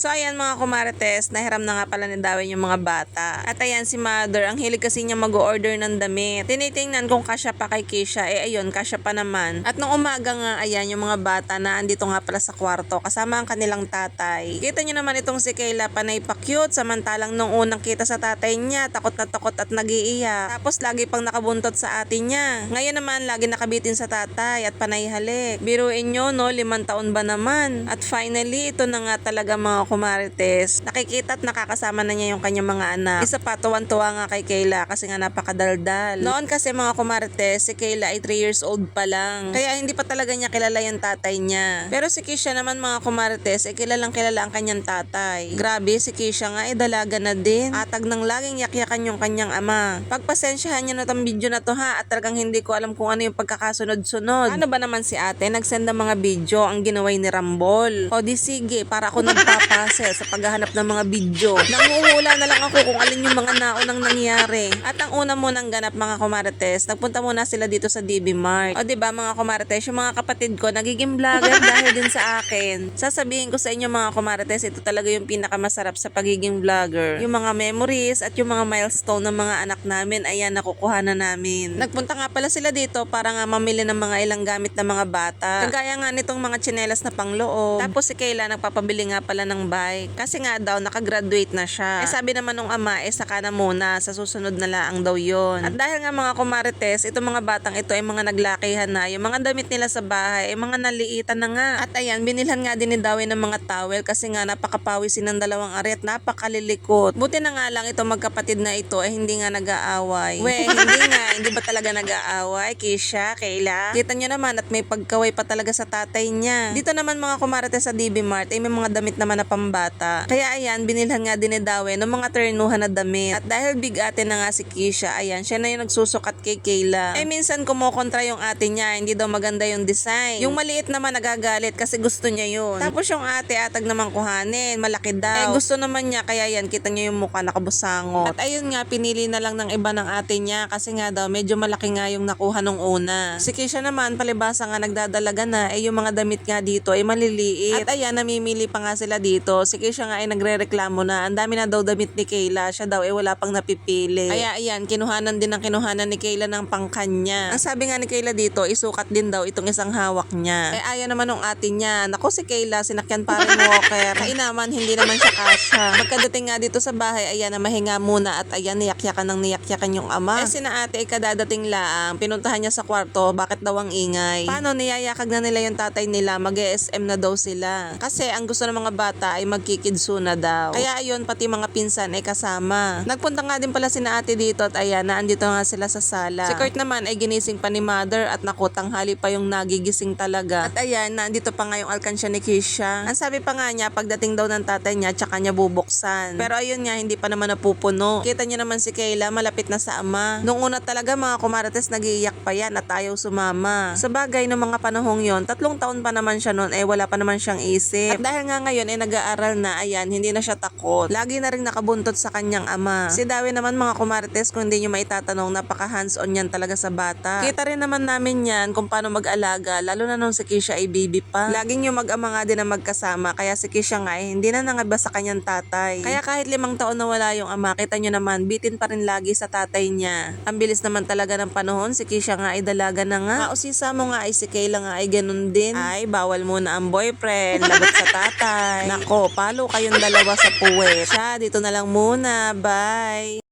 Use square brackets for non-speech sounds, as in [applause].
So ayan mga kumarites, nahiram na nga pala ni Dawin yung mga bata. At ayan si mother, ang hilig kasi niya mag-order ng damit. Tinitingnan kung kasya pa kay Kisha, eh ayun, kasya pa naman. At nung umaga nga, ayan yung mga bata na andito nga pala sa kwarto, kasama ang kanilang tatay. Kita nyo naman itong si Kayla, panay pa cute, samantalang nung unang kita sa tatay niya, takot na takot at nagiiyak. Tapos lagi pang nakabuntot sa atin niya. Ngayon naman, lagi nakabitin sa tatay at panay halik. Biruin nyo, no, limang taon ba naman? At finally, ito na nga talaga mga kumarites. Nakikita at nakakasama na niya yung kanyang mga anak. Isa pa, tuwan-tuwa nga kay Kayla kasi nga napakadaldal. Noon kasi mga kumarites, si Kayla ay 3 years old pa lang. Kaya hindi pa talaga niya kilala yung tatay niya. Pero si Kisha naman mga kumarites, ay kilalang kilala ang kanyang tatay. Grabe, si Kisha nga ay dalaga na din. Atag ng laging yakyakan yung kanyang ama. Pagpasensyahan niyo na tong video na to ha at talagang hindi ko alam kung ano yung pagkakasunod-sunod. Ano ba naman si ate? Nagsend ng mga video ang ginaway ni Rambol. O di sige, para ako nagpapase sa paghahanap ng mga video. Nanguhula na lang ako kung alin yung mga naunang nangyari. At ang una munang ganap mga kumarites, nagpunta muna sila dito sa DB Mart. O ba mga kumarites, yung mga kapatid ko nagiging vlogger [laughs] dahil din sa akin. Sasabihin ko sa inyo mga kumarites, ito talaga yung pinakamasarap sa pagiging vlogger. Yung mga memories at yung mga milestone ng mga anak namin, ayan nakukuha na namin. Nagpunta nga pala sila dito para nga mamili ng mga ilang gamit ng mga bata. Kagaya nga nitong mga tsinelas na pangloob. Tapos si Kayla nagpapabili nga pala ng bike. Kasi nga daw nakagraduate na siya. Eh sabi naman nung ama, eh saka na muna, sa susunod na laang daw yon. At dahil nga mga kumarites, itong mga batang ito ay mga naglakihan na. Yung mga damit nila sa bahay ay mga naliitan na nga. At ayan, binilhan nga din ni Dawi ng mga towel kasi nga napakapawisin ng dalawang ari at napakalilikot. Buti na nga lang itong magkapatid na ito ay hindi nga nag-aaway. We, [laughs] hindi nga, hindi ba talaga nag-aaway? Kisha, Kayla? Kita nyo naman at may pagkaway pa talaga sa tatay niya. Dito naman mga kumarites sa DB Mart ay may mga damit naman na pambata. Kaya ayan, binilhan nga din ni Dawi ng mga ternuhan na damit. At dahil big ate na nga si Kisha, ayan, siya na yung nagsusukat kay Kayla. Eh minsan kumukontra yung ate niya, hindi daw maganda yung design. Yung maliit naman nagagalit kasi gusto niya yun. Tapos yung ate atag naman kuhanin, malaki daw. Eh gusto naman niya, kaya yan, kita niyo yung mukha nakabusangot. At ayun nga, pinili na lang ng iba ng ate niya kasi nga daw medyo malaki nga yung nakuha nung una. Si Kisha naman, palibasa nga nagdadalaga na, eh yung mga damit nga dito ay maliliit. At ayan, namimili pa nga sila dito. Si Kisha nga ay nagre-reklamo na, ang dami na daw damit ni Kayla. Siya daw ay wala pang napipili. Kaya ayan, kinuhanan din ng kinuhanan ni Kayla ng pangkanya. Ang sabi nga ni Kayla dito, isukat din daw itong isang hawak niya. Eh ayan naman ng ate niya. Nako si Kayla, sinakyan pa rin walker. [laughs] Kainaman, hindi naman siya kasha. Pagkadating nga dito sa bahay, ayan na mahinga muna at ayan, niyakyakan ng niyakyakan yung ama. Eh sina ate ay kadadating laang, pinuntahan niya sa kwarto, bakit daw ang ingay? Paano niyayakag na nila yung tatay nila, mag-ESM na daw sila. Kasi ang gusto ng mga bata ay magkikidsu na daw. Kaya ayun, pati mga pinsan ay kasama. Nagpunta nga din pala sina ate dito at ayan, naandito nga sila sa sala. Si Kurt naman ay ginising pa ni mother at nakutang hali pa yung nagigising talaga. At ayan, naandito pa nga yung alkansya ni Kisha. Ang sabi pa nga niya, pagdating daw ng tatay niya, tsaka niya bubuksan. Pero ayun nga, hindi pa naman napupuno. Kita niyo naman si Kayla, malapit na sa ama. Nung una talaga mga kumarates, nagiiyak pa yan at ayaw sumama. Sa bagay ng mga panahong yon, tatlong taon pa naman siya noon, eh wala pa naman siyang isip. At dahil nga ngayon, eh nag-aaral na, ayan, hindi na siya takot. Lagi na rin nakabuntot sa kanyang ama. Si Dawi naman mga kumarates, kung hindi nyo maitatanong, napaka hands-on yan talaga sa bata. Kita rin naman namin yan kung paano mag-alaga, lalo na nung si Kisha ay baby pa. Laging yung mag-ama nga din na magkasama, kaya si Kisha nga eh, hindi na nangaba sa kanyang tatay. Kaya kahit limang taon na wala yung ama, kita nyo naman, bitin pa rin lagi sa tatay niya. Ang bilis naman talaga ng panahon, si Kisha nga ay dalaga na nga. Kausisa mo nga ay si Kayla nga ay ganun din. Ay, bawal muna ang boyfriend, lagot sa tatay. [laughs] Nako, palo kayong dalawa sa puwet. Siya, dito na lang muna. Bye!